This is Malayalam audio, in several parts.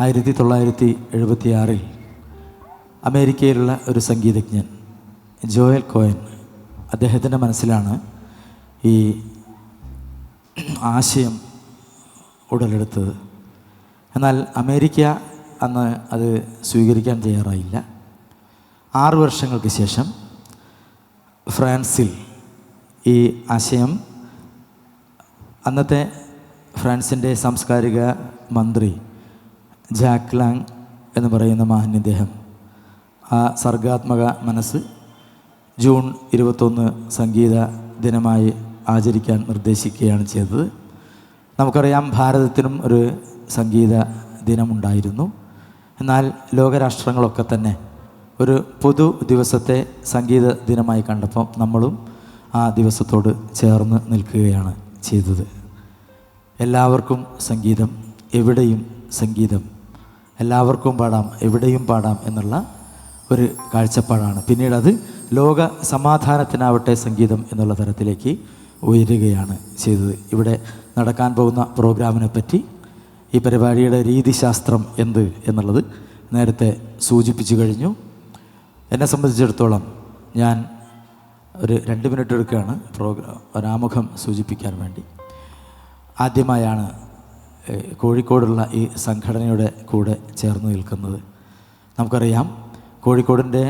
ആയിരത്തി തൊള്ളായിരത്തി എഴുപത്തിയാറിൽ അമേരിക്കയിലുള്ള ഒരു സംഗീതജ്ഞൻ ജോയൽ കോയൻ അദ്ദേഹത്തിന്റെ മനസ്സിലാണ് ഈ ആശയം ഉടലെടുത്തത്. എന്നാൽ അമേരിക്ക അന്ന് അത് സ്വീകരിക്കാൻ തയ്യാറായില്ല. ആറു വർഷങ്ങൾക്ക് ശേഷം ഫ്രാൻസിൽ ഈ ആശയം അന്നത്തെ ഫ്രാൻസിന്റെ സാംസ്കാരിക മന്ത്രി ജാക്ക് ലാങ് എന്ന് പറയുന്ന മാന്യദേഹം ആ സർഗാത്മക മനസ്സ് ജൂൺ ഇരുപത്തൊന്ന് സംഗീത ദിനമായി ആചരിക്കാൻ നിർദ്ദേശിക്കുകയാണ് ചെയ്തത്. നമുക്കറിയാം ഭാരതത്തിനും ഒരു സംഗീത ദിനമുണ്ടായിരുന്നു. എന്നാൽ ലോകരാഷ്ട്രങ്ങളൊക്കെ തന്നെ ഒരു പൊതു ദിവസത്തെ സംഗീത ദിനമായി കണ്ടപ്പോൾ നമ്മളും ആ ദിവസത്തോട് ചേർന്ന് നിൽക്കുകയാണ് ചെയ്തത്. എല്ലാവർക്കും സംഗീതം എവിടെയും സംഗീതം. എല്ലാവർക്കും പാടാം എവിടെയും പാടാം എന്നുള്ള ഒരു കാഴ്ചപ്പാടാണ്. പിന്നീട് അത് ലോക സമാധാനത്തിനാവട്ടെ സംഗീതം എന്നുള്ള തരത്തിലേക്ക് ഉയരുകയാണ് ചെയ്തത്. ഇവിടെ നടക്കാൻ പോകുന്ന പ്രോഗ്രാമിനെ പറ്റി ഈ പരിപാടിയുടെ രീതിശാസ്ത്രം എന്ത് എന്നുള്ളത് നേരത്തെ സൂചിപ്പിച്ചു കഴിഞ്ഞു. എന്നെ സംബന്ധിച്ചിടത്തോളം ഞാൻ ഒരു രണ്ട് മിനിറ്റ് എടുക്കുകയാണ് പ്രോഗ്രാം ഒരാമുഖം സൂചിപ്പിക്കാൻ വേണ്ടി. ആദ്യമായാണ് കോഴിക്കോടുള്ള ഈ സംഘടനയുടെ കൂടെ ചേർന്ന് നിൽക്കുന്നത്. നമുക്കറിയാം കോഴിക്കോടിന്റെ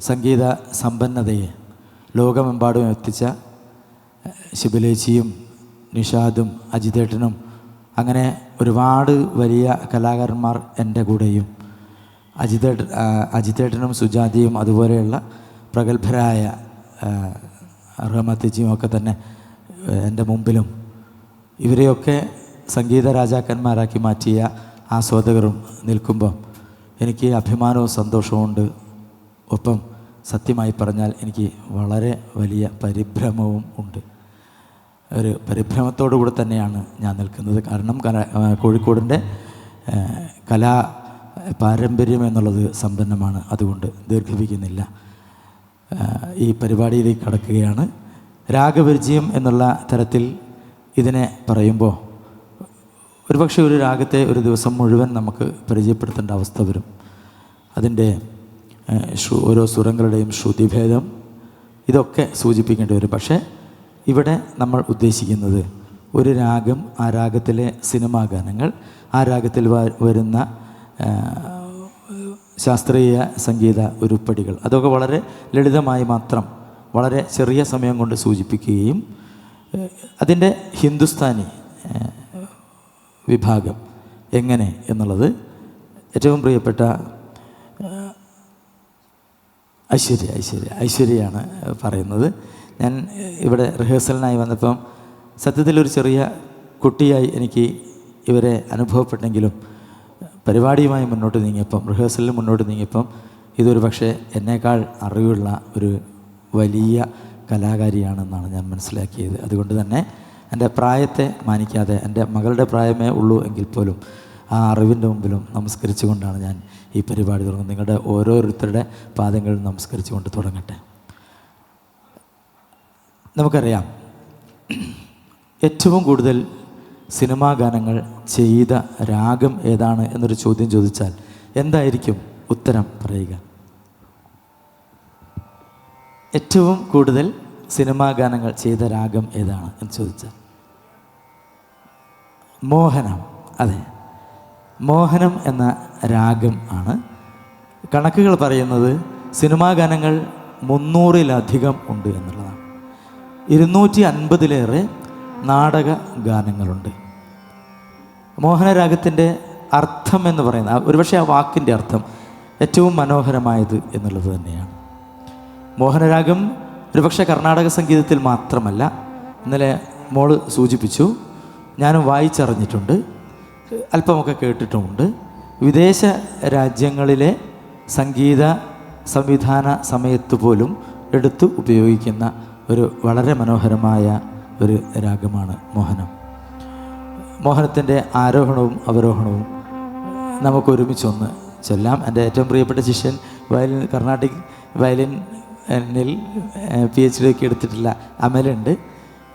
സംഗീത സമ്പന്നതയെ ലോകമെമ്പാടും എത്തിച്ച ശിബിലേച്ചിയും നിഷാദും അജിതേട്ടനും അങ്ങനെ ഒരുപാട് വലിയ കലാകാരന്മാർ എന്റെ കൂടെയും അജിതേട്ട അജിതേട്ടനും സുജാതയും അതുപോലെയുള്ള പ്രഗത്ഭരായ റഹമത്തജിയും ഒക്കെ തന്നെ എന്റെ മുമ്പിലും. ഇവരെയൊക്കെ സംഗീത രാജാക്കന്മാരാക്കി മാറ്റിയ ആസ്വാദകരും നിൽക്കുമ്പം എനിക്ക് അഭിമാനവും സന്തോഷവുമുണ്ട് ഒപ്പം സത്യമായി പറഞ്ഞാൽ എനിക്ക് വളരെ വലിയ പരിഭ്രമവും ഉണ്ട്. ഒരു പരിഭ്രമത്തോടു കൂടെ തന്നെയാണ് ഞാൻ നിൽക്കുന്നത്. കാരണം കോഴിക്കോടിന്റെ കലാ പാരമ്പര്യം എന്നുള്ളത് സമ്പന്നമാണ്. അതുകൊണ്ട് ദീർഘിപ്പിക്കുന്നില്ല. ഈ പരിപാടിയിലേക്ക് കടക്കുകയാണ്. രാഗപരിചയം എന്നുള്ള തരത്തിൽ ഇതിനെ പറയുമ്പോൾ ഒരുപക്ഷെ ഒരു രാഗത്തെ ഒരു ദിവസം മുഴുവൻ നമുക്ക് പരിചയപ്പെടുത്തേണ്ട അവസ്ഥ വരും. അതിന്റെ ഓരോ സ്വരങ്ങളുടെയും ശ്രുതിഭേദം ഇതൊക്കെ സൂചിപ്പിക്കേണ്ടി വരും. പക്ഷേ ഇവിടെ നമ്മൾ ഉദ്ദേശിക്കുന്നത് ഒരു രാഗം ആ രാഗത്തിലെ സിനിമാ ഗാനങ്ങൾ ആ രാഗത്തിൽ വരുന്ന ശാസ്ത്രീയ സംഗീത ഉരുപ്പടികൾ അതൊക്കെ വളരെ ലളിതമായി മാത്രം വളരെ ചെറിയ സമയം കൊണ്ട് സൂചിപ്പിക്കുകയും അതിന്റെ ഹിന്ദുസ്ഥാനി വിഭാഗം. എങ്ങനെ എന്നുള്ളത് ഏറ്റവും പ്രിയപ്പെട്ട ഐശ്വര്യ ഐശ്വര്യ ഐശ്വര്യയാണ് പറയുന്നത്. ഞാൻ ഇവിടെ റിഹേഴ്സലിനായി വന്നപ്പം സത്യത്തിൽ ഒരു ചെറിയ കുട്ടിയായി എനിക്ക് ഇവരെ അനുഭവപ്പെട്ടെങ്കിലും പരിപാടിയുമായി മുന്നോട്ട് നീങ്ങിയപ്പം റിഹേഴ്സലിന് മുന്നോട്ട് നീങ്ങിയപ്പം ഇതൊരു പക്ഷേ എന്നേക്കാൾ അറിവുള്ള ഒരു വലിയ കലാകാരിയാണെന്നാണ് ഞാൻ മനസ്സിലാക്കിയത്. അതുകൊണ്ട് തന്നെ എന്റെ പ്രായത്തെ മാനിക്കാതെ എന്റെ മകളുടെ പ്രായമേ ഉള്ളൂ എങ്കിൽ പോലും ആ അറിവിന്റെ മുമ്പിലും നമസ്കരിച്ചുകൊണ്ടാണ് ഞാൻ ഈ പരിപാടി തുടങ്ങുന്നത്. നിങ്ങളുടെ ഓരോരുത്തരുടെ പാദങ്ങളിൽ നമസ്കരിച്ചുകൊണ്ട് തുടങ്ങട്ടെ. നമുക്കറിയാം ഏറ്റവും കൂടുതൽ സിനിമാ ഗാനങ്ങൾ ചെയ്ത രാഗം ഏതാണ് എന്നൊരു ചോദ്യം ചോദിച്ചാൽ എന്തായിരിക്കും ഉത്തരം പറയുക? ഏറ്റവും കൂടുതൽ സിനിമാ ഗാനങ്ങൾ ചെയ്ത രാഗം ഏതാണ് എന്ന് ചോദിച്ചാൽ മോഹനം. അതെ. മോഹനം എന്ന രാഗം ആണ്. കണക്കുകൾ പറയുന്നത് സിനിമാ ഗാനങ്ങൾ മുന്നൂറിലധികം ഉണ്ട് എന്നുള്ളതാണ്. ഇരുന്നൂറ്റി അൻപതിലേറെ നാടക ഗാനങ്ങളുണ്ട്. മോഹനരാഗത്തിന്റെ അർത്ഥം എന്ന് പറയുന്ന ഒരുപക്ഷെ ആ വാക്കിന്റെ അർത്ഥം ഏറ്റവും മനോഹരമായത് എന്നുള്ളത് തന്നെയാണ്. മോഹനരാഗം ഒരുപക്ഷെ കർണാടക സംഗീതത്തിൽ മാത്രമല്ല. ഇന്നലെ മോൾ സൂചിപ്പിച്ചു ഞാനും വായിച്ചറിഞ്ഞിട്ടുണ്ട് അല്പമൊക്കെ കേട്ടിട്ടുമുണ്ട്. വിദേശ രാജ്യങ്ങളിലെ സംഗീത സംവിധാന സമയത്ത് പോലും എടുത്ത് ഉപയോഗിക്കുന്ന ഒരു വളരെ മനോഹരമായ ഒരു രാഗമാണ് മോഹനം. മോഹനത്തിന്റെ ആരോഹണവും അവരോഹണവും നമുക്ക് ഒരുമിച്ചൊന്ന് ചൊല്ലാം. എന്റെ ഏറ്റവും പ്രിയപ്പെട്ട ശിഷ്യൻ വയലിൻ കർണാട്ടിക് എന്നിൽ പി എച്ച് ഡി ഒക്കെ എടുത്തിട്ടില്ല അമലുണ്ട്.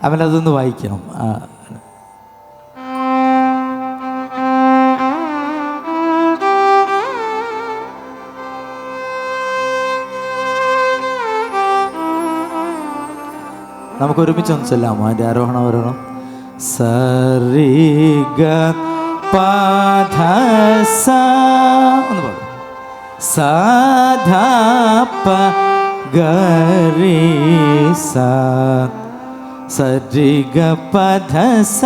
അമലതൊന്ന് വായിക്കണം. നമുക്ക് ഒരുമിച്ച് ഒന്ന് ചെല്ലാമോ? അതിന്റെ ആരോഹണം അവരോണം സറി ഗ പാധ സ ഒന്ന് പാടും ഗരി സ സരിഗ പധ സ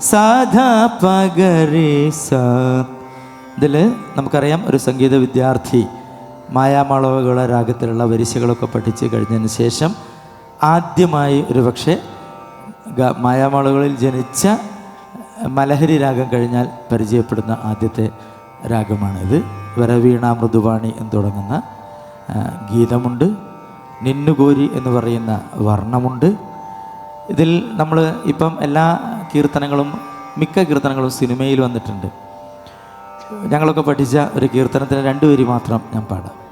സാധാപ ഗരി സ ഇതിൽ നമുക്കറിയാം ഒരു സംഗീത വിദ്യാർത്ഥി മായാമളവുകള രാഗത്തിലുള്ള വരിശകളൊക്കെ പഠിച്ച് കഴിഞ്ഞതിന് ശേഷം ആദ്യമായി ഒരു പക്ഷേ മായാമളകളിൽ ജനിച്ച മലഹരി രാഗം കഴിഞ്ഞാൽ പരിചയപ്പെടുന്ന ആദ്യത്തെ രാഗമാണിത്. വരവീണ മൃദുവാണി എന്ന് തുടങ്ങുന്ന ഗീതമുണ്ട്. നിന്നുകോരി എന്ന് പറയുന്ന വർണമുണ്ട്. ഇതിൽ നമ്മൾ ഇപ്പം എല്ലാ കീർത്തനങ്ങളും മിക്ക കീർത്തനങ്ങളും സിനിമയിൽ വന്നിട്ടുണ്ട്. ഞങ്ങളൊക്കെ പഠിച്ച ഒരു കീർത്തനത്തിന് രണ്ട് മാത്രം ഞാൻ പാടാം.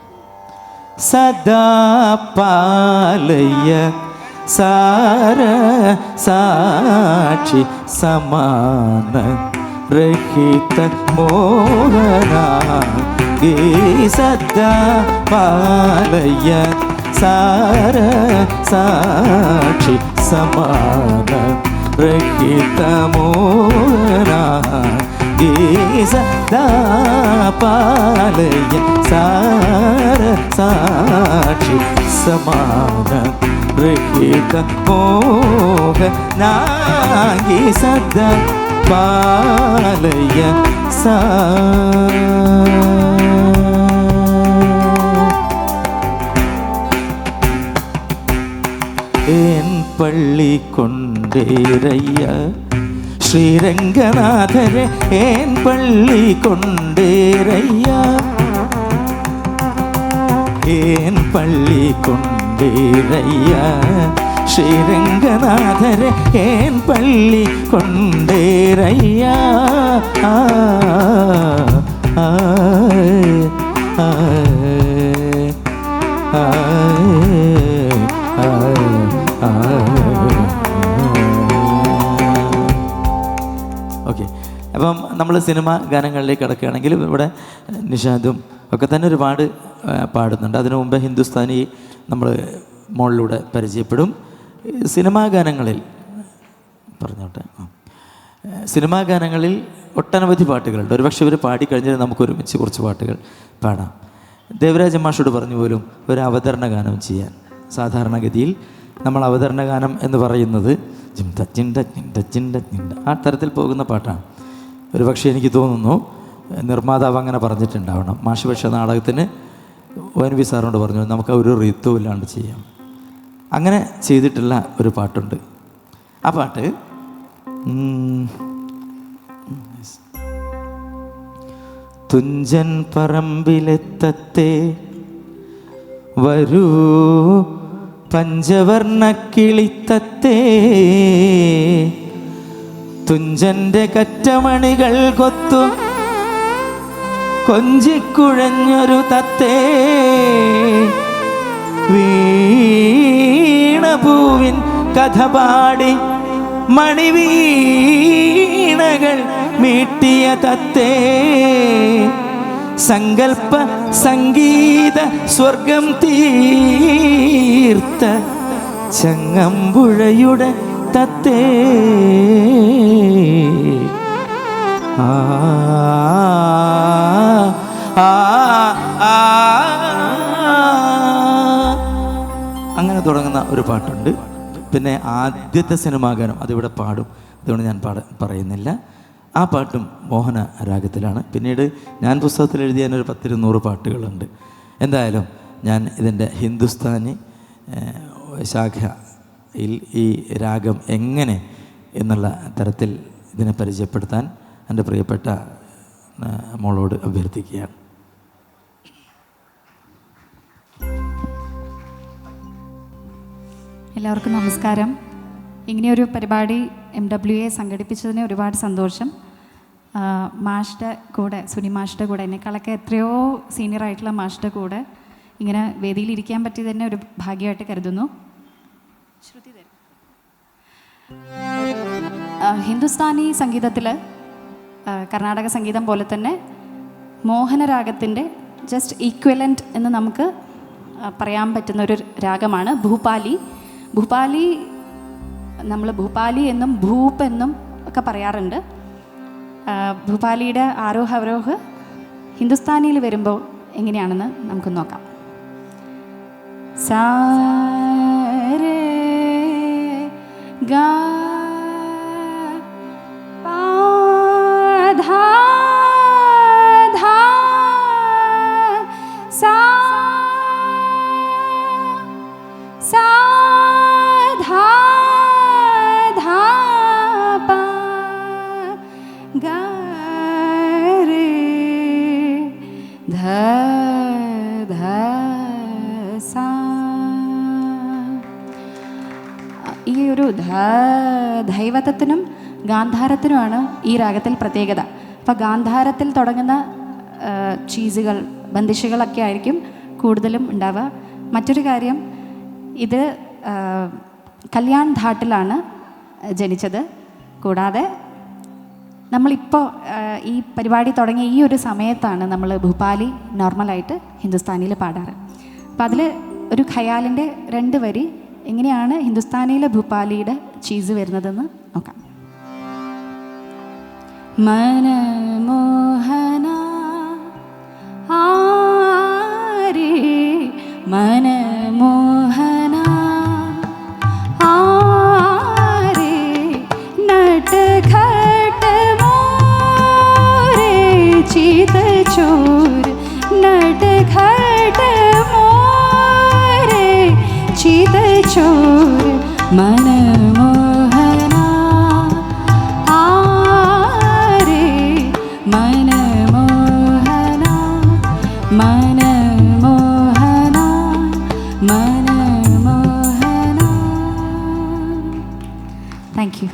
സദാ പാലയ്യ സാര സാക്ഷി സമാന രഹിത മോഹന ഗീ സദാ പാലയ്യ സാര സാക്ഷി സമാന രഹിത മോഹന ഗീസ പാലയ സാര സാക്ഷി സമാന രഹിത മോഹ നാഗി സദ പാലയ സാ പള്ളി കൊണ്ടേരയ്യ ശ്രീരംഗനാഥരെ ഏൻ പള്ളി കൊണ്ടേരയ്യ ഏൻ പള്ളി കൊണ്ടേരയ്യ ശ്രീരംഗനാഥരെ ഏൻ പള്ളി കൊണ്ടേരയ്യ ആ, ആ, ആ, ആ, ആ, അപ്പം നമ്മൾ സിനിമ ഗാനങ്ങളിലേക്ക് കിടക്കുകയാണെങ്കിൽ ഇവിടെ നിഷാദും ഒക്കെ തന്നെ ഒരുപാട് പാടുന്നുണ്ട്. അതിനു മുമ്പ് ഹിന്ദുസ്ഥാനി നമ്മൾ മോളിലൂടെ പരിചയപ്പെടും. സിനിമാ ഗാനങ്ങളിൽ പറഞ്ഞോട്ടെ. സിനിമാ ഗാനങ്ങളിൽ ഒട്ടനവധി പാട്ടുകളുണ്ട്. ഒരുപക്ഷെ ഇവർ പാടിക്കഴിഞ്ഞാൽ നമുക്ക് ഒരുമിച്ച് കുറച്ച് പാട്ടുകൾ പാടാം. ദേവരാജ മാഷോട് പറഞ്ഞു പോലും ഒരു അവതരണ ഗാനം ചെയ്യാൻ. സാധാരണഗതിയിൽ നമ്മൾ അവതരണ ഗാനം എന്ന് പറയുന്നത് ചിന്ത ചിന്ത ചിന്ത ചിന്ത ആ തരത്തിൽ പോകുന്ന പാട്ടാണ്. ഒരു പക്ഷേ എനിക്ക് തോന്നുന്നു നിർമ്മാതാവ് അങ്ങനെ പറഞ്ഞിട്ടുണ്ടാവണം. മാഷിപക്ഷ പക്ഷേ നാടകത്തിന് ഒ എൻ വി സാറിനോട് പറഞ്ഞു നമുക്ക് ഒരു റീത്തും ഇല്ലാണ്ട് ചെയ്യാം. അങ്ങനെ ചെയ്തിട്ടുള്ള ഒരു പാട്ടുണ്ട്. ആ പാട്ട് തുഞ്ചൻ പറമ്പിലെത്തത്തെ വരൂ പഞ്ചവർണ കിളിത്തത്തെ തുഞ്ചന്റെ കറ്റമണികൾ കൊത്തു. കൊഞ്ചിക്കുഴഞ്ഞൊരു തത്തേ. വീണപൂവിൻ കഥ പാടി മണിവീണകൾ മീട്ടിയ തത്തേ. സങ്കൽപ്പ സംഗീത സ്വർഗം തീർത്ത ചങ്ങമ്പുഴയുടെ തത്തേ ആ അങ്ങനെ തുടങ്ങുന്ന ഒരു പാട്ടുണ്ട്. പിന്നെ ആദ്യത്തെ സിനിമാ ഗാനം അതിവിടെ പാടും. അതുകൊണ്ട് ഞാൻ പാട പറയുന്നില്ല. ആ പാട്ടും മോഹന രാഗത്തിലാണ്. പിന്നീട് ഞാൻ പുസ്തകത്തിൽ എഴുതിയ ഒരു പത്തിരുന്നൂറ് പാട്ടുകളുണ്ട്. എന്തായാലും ഞാൻ ഇതിന്റെ ഹിന്ദുസ്ഥാനി ശാഖയിൽ ഈ രാഗം എങ്ങനെ എന്നുള്ള തരത്തിൽ ഇതിനെ പരിചയപ്പെടുത്താൻ എന്റെ പ്രിയപ്പെട്ട മോളോട് അഭ്യർത്ഥിക്കുകയാണ്. എല്ലാവർക്കും നമസ്കാരം. ഇങ്ങനെയൊരു പരിപാടി എം ഡബ്ല്യു എ സംഘടിപ്പിച്ചതിന് ഒരുപാട് സന്തോഷം. മാഷ്ടെ കൂടെ സുനി മാഷ്ടെ കൂടെ എന്നെക്കാളൊക്കെ എത്രയോ സീനിയർ ആയിട്ടുള്ള മാഷ്ടെ കൂടെ ഇങ്ങനെ വേദിയിൽ ഇരിക്കാൻ പറ്റിയത് തന്നെ ഒരു ഭാഗ്യമായിട്ട് കരുതുന്നു. ശ്രുതി തരും. ഹിന്ദുസ്ഥാനി സംഗീതത്തിൽ കർണാടക സംഗീതം പോലെ തന്നെ മോഹനരാഗത്തിന്റെ ജസ്റ്റ് ഈക്വലന്റ് എന്ന് നമുക്ക് പറയാൻ പറ്റുന്ന ഒരു രാഗമാണ് ഭൂപാലി. ഭൂപാലി നമ്മൾ ഭൂപാലി എന്നും ഭൂപ് എന്നും ഒക്കെ പറയാറുണ്ട്. ഭൂപാലിയുടെ ആരോഹ അവരോഹ് ഹിന്ദുസ്ഥാനിയിൽ വരുമ്പോൾ എങ്ങനെയാണെന്ന് നമുക്ക് നോക്കാം. സാ ഗാ ഈ ഒരു ധൈവതത്തിനും ഗാന്ധാരത്തിനുമാണ് ഈ രാഗത്തിൽ പ്രത്യേകത. അപ്പോൾ ഗാന്ധാരത്തിൽ തുടങ്ങുന്ന ചീസുകൾ ബന്ദിഷുകളൊക്കെ ആയിരിക്കും കൂടുതലും ഉണ്ടാവുക. മറ്റൊരു കാര്യം ഇത് കല്യാൺ ഘാട്ടിലാണ് ജനിച്ചത്. കൂടാതെ നമ്മളിപ്പോൾ ഈ പരിപാടി തുടങ്ങിയ ഈ ഒരു സമയത്താണ് നമ്മൾ ഭൂപാലി നോർമലായിട്ട് ഹിന്ദുസ്ഥാനിയിൽ പാടാറ്. അപ്പം അതിൽ ഒരു ഖയാലിന്റെ രണ്ട് വരി എങ്ങനെയാണ് ഹിന്ദുസ്ഥാനിയിലെ ഭൂപാലിയുടെ ചീസ് വരുന്നതെന്ന് നോക്കാം. മനമോഹന ആരേ മനമോഹന മനമോഹന. ആരേ മനമോഹന? മനമോഹന. മനമോഹന. താങ്ക്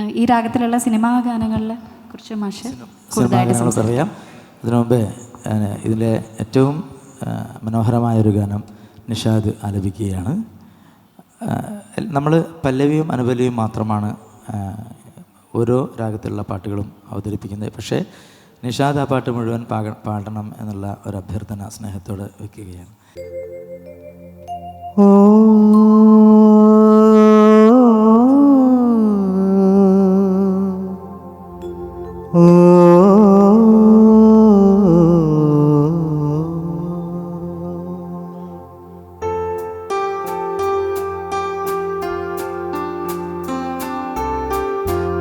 ഈ രാഗത്തിലുള്ള സിനിമാ ഗാനങ്ങളെ കുറിച്ച് മാഷ് കൂടുതലായിട്ട് അറിയാം. അതിനു മുമ്പേ ഇതിലെ ഏറ്റവും മനോഹരമായ ഒരു ഗാനം നിഷാദ് ആലപിക്കുകയാണ്. നമ്മൾ പല്ലവിയും അനുപല്ലവിയും മാത്രമാണ് ഓരോ രാഗത്തിലുള്ള പാട്ടുകളും അവതരിപ്പിക്കുന്നത്. പക്ഷേ നിഷാദ് ആ പാട്ട് മുഴുവൻ പാക പാടണം എന്നുള്ള ഒരു അഭ്യർത്ഥന സ്നേഹത്തോടെ വയ്ക്കുകയാണ് ഓ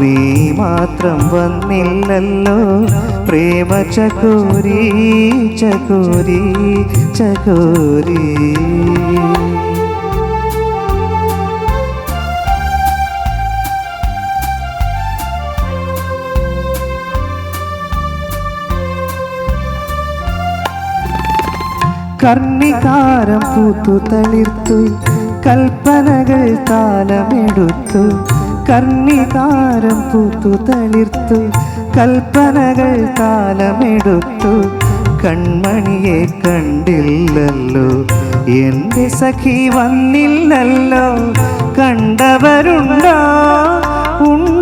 നീ മാത്രം വന്നില്ലല്ലോ. പ്രേമ ചകോരി ചകോരി ചകോരി. കർണികാരം പൂത്തു തളിർത്തു കൽപ്പനകൾ താലമെടുത്തു. കർണികാരം പൂത്തു തളിർത്തു കൽപ്പനകൾ താലമെടുത്തു കൺമണിയെ കണ്ടില്ലല്ലോ എന്റെ സഖി വന്നില്ലല്ലോ കണ്ടവരുണ്ടോ? ഉണ്ടോ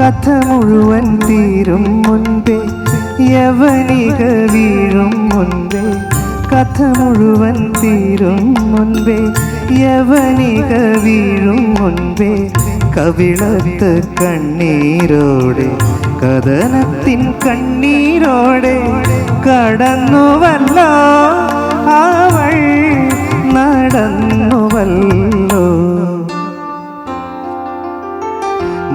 കഥ മുഴുവൻ തീരും മുൻപേ യവനിക വീഴും മുൻപേ. കഥ മുഴുവൻ തീരും മുൻപേ യവനിക വീഴും മുൻപേ. കവിളത്ത് കണ്ണീരോടെ കഥനത്തിൻ കണ്ണീരോടെ കടന്നുവല്ലോ അവൾ നടന്നുവല്ലോ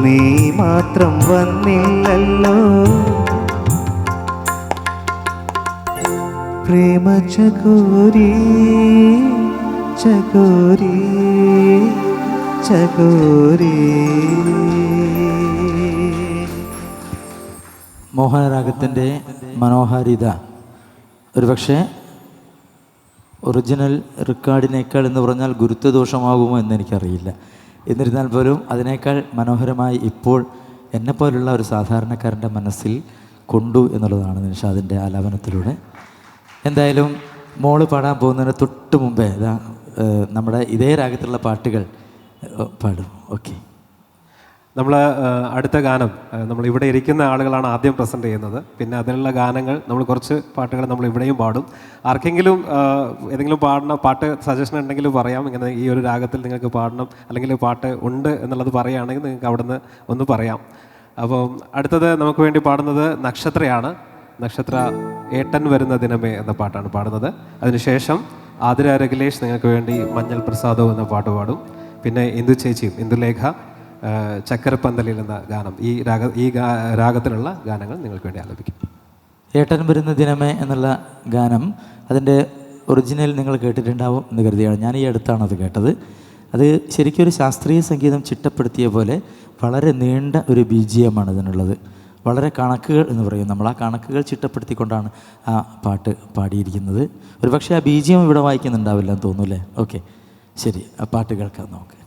നീ മാത്രം വന്നില്ലല്ലോ. പ്രേമ ചകോരി ചകോരി ചകോരി. മോഹനരാഗത്തിന്റെ മനോഹാരിത. ഒരുപക്ഷെ ഒറിജിനൽ റെക്കോർഡിനേക്കാൾ എന്ന് പറഞ്ഞാൽ ഗുരുത്വദോഷമാകുമോ എന്ന് എനിക്കറിയില്ല. എന്നിരുന്നാൽ പോലും അതിനേക്കാൾ മനോഹരമായി ഇപ്പോൾ എന്നെപ്പോലുള്ള ഒരു സാധാരണക്കാരന്റെ മനസ്സിൽ കൊണ്ടു എന്നുള്ളതാണ് നിഷാദിന്റെ ആലാപനത്തിലൂടെ. എന്തായാലും മോൾ പാടാൻ പോകുന്നതിന് തൊട്ട് മുമ്പേ നമ്മുടെ ഇതേ രാഗത്തിലുള്ള പാട്ടുകൾ പാടും. ഓക്കെ. നമ്മൾ അടുത്ത ഗാനം നമ്മൾ ഇവിടെ ഇരിക്കുന്ന ആളുകളാണ് ആദ്യം പ്രസന്റ് ചെയ്യുന്നത്. പിന്നെ അതിനുള്ള ഗാനങ്ങൾ നമ്മൾ കുറച്ച് പാട്ടുകൾ നമ്മൾ ഇവിടെയും പാടും. ആർക്കെങ്കിലും ഏതെങ്കിലും പാടണം പാട്ട് സജഷൻ ഉണ്ടെങ്കിൽ പറയാം. ഇങ്ങനെ ഈ ഒരു രാഗത്തിൽ നിങ്ങൾക്ക് പാടണം അല്ലെങ്കിൽ പാട്ട് ഉണ്ട് എന്നുള്ളത് പറയുകയാണെങ്കിൽ നിങ്ങൾക്ക് അവിടുന്ന് ഒന്ന് പറയാം. അപ്പം അടുത്തത് നമുക്ക് വേണ്ടി പാടുന്നത് നക്ഷത്രയാണ്. നക്ഷത്ര ഏട്ടൻ വരുന്ന ദിനമേ എന്ന പാട്ടാണ് പാടുന്നത്. അതിനുശേഷം ആതിര രഖിലേഷ് നിങ്ങൾക്ക് വേണ്ടി മഞ്ഞൾ പ്രസാദോ എന്ന പാട്ട് പാടും. പിന്നെ ഇന്ദു ചേച്ചിയും ഇന്ദുലേഖ. ചക്കരപ്പന്തലിൽ എന്ന ഗാനം ഈ രാഗ ഈ രാഗത്തിലുള്ള ഗാനങ്ങൾ നിങ്ങൾക്ക് വേണ്ടി ആലപിക്കും. ഏട്ടൻ വരുന്ന ദിനമേ എന്നുള്ള ഗാനം അതിന്റെ ഒറിജിനൽ നിങ്ങൾ കേട്ടിട്ടുണ്ടാവും എന്ന് കരുതിയാണ് ഞാൻ ഈ അടുത്താണ് അത് കേട്ടത്. അത് ശരിക്കും ഒരു ശാസ്ത്രീയ സംഗീതം ചിട്ടപ്പെടുത്തിയ പോലെ വളരെ നീണ്ട ഒരു ബി ജി എം ആണ് ഇതിനുള്ളത് വളരെ കണക്കുകൾ എന്ന് പറയും നമ്മൾ. ആ കണക്കുകൾ ചിട്ടപ്പെടുത്തിക്കൊണ്ടാണ് ആ പാട്ട് പാടിയിരിക്കുന്നത്. ഒരു പക്ഷേ ആ ബി ജി എം ഇവിടെ വായിക്കുന്നുണ്ടാവില്ല എന്ന് തോന്നുന്നു അല്ലേ? ഓക്കെ. ശരി ആ പാട്ട് കേൾക്കാം നമുക്ക്.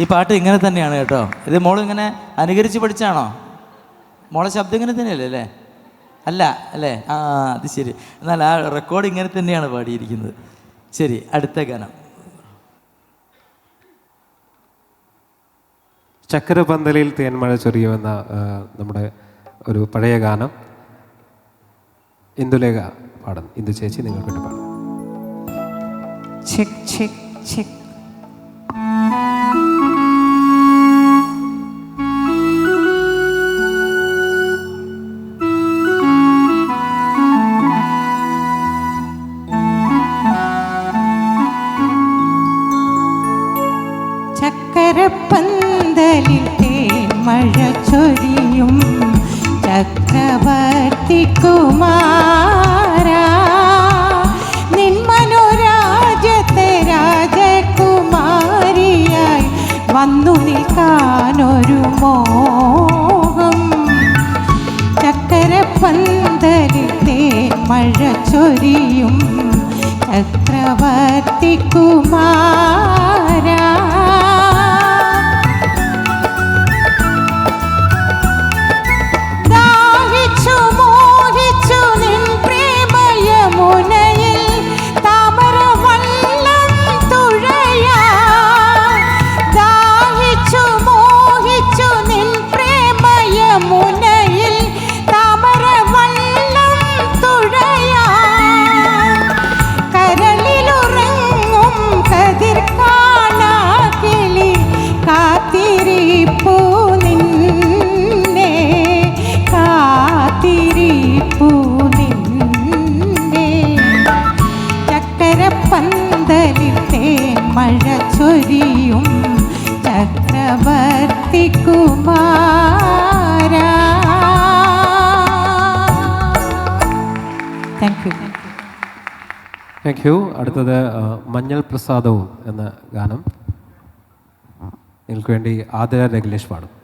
ഈ പാട്ട് ഇങ്ങനെ തന്നെയാണ് കേട്ടോ. ഇത് മോൾ ഇങ്ങനെ അനുകരിച്ച് പഠിച്ചാണോ? മോളെ ശബ്ദം ഇങ്ങനെ തന്നെയല്ലേ അല്ലേ? അല്ല അല്ലേ? ആ അത് ശരി. എന്നാൽ ആ റെക്കോർഡ് ഇങ്ങനെ തന്നെയാണ് പാടിയിരിക്കുന്നത്. ശരി അടുത്ത ഗാനം. ചക്കരപന്തലിൽ തേന്മഴ ചൊറിയുമെന്ന നമ്മുടെ ഒരു പഴയ ഗാനം. ഇന്ദുലേഖ പാടും ഇന്ദു ചേച്ചി നിങ്ങൾക്ക് വേണ്ടി പാടും. ചെക്ക് ചെക്ക് ചെക്ക് ചക്രവർത്തിക്കുമാരാ താങ്ക് യു താങ്ക് യു അടുത്തത് മഞ്ഞൾ പ്രസാദവും എന്ന ഗാനം. നിങ്ങൾക്ക് വേണ്ടി ആദര രഗലേഷ് പാടും.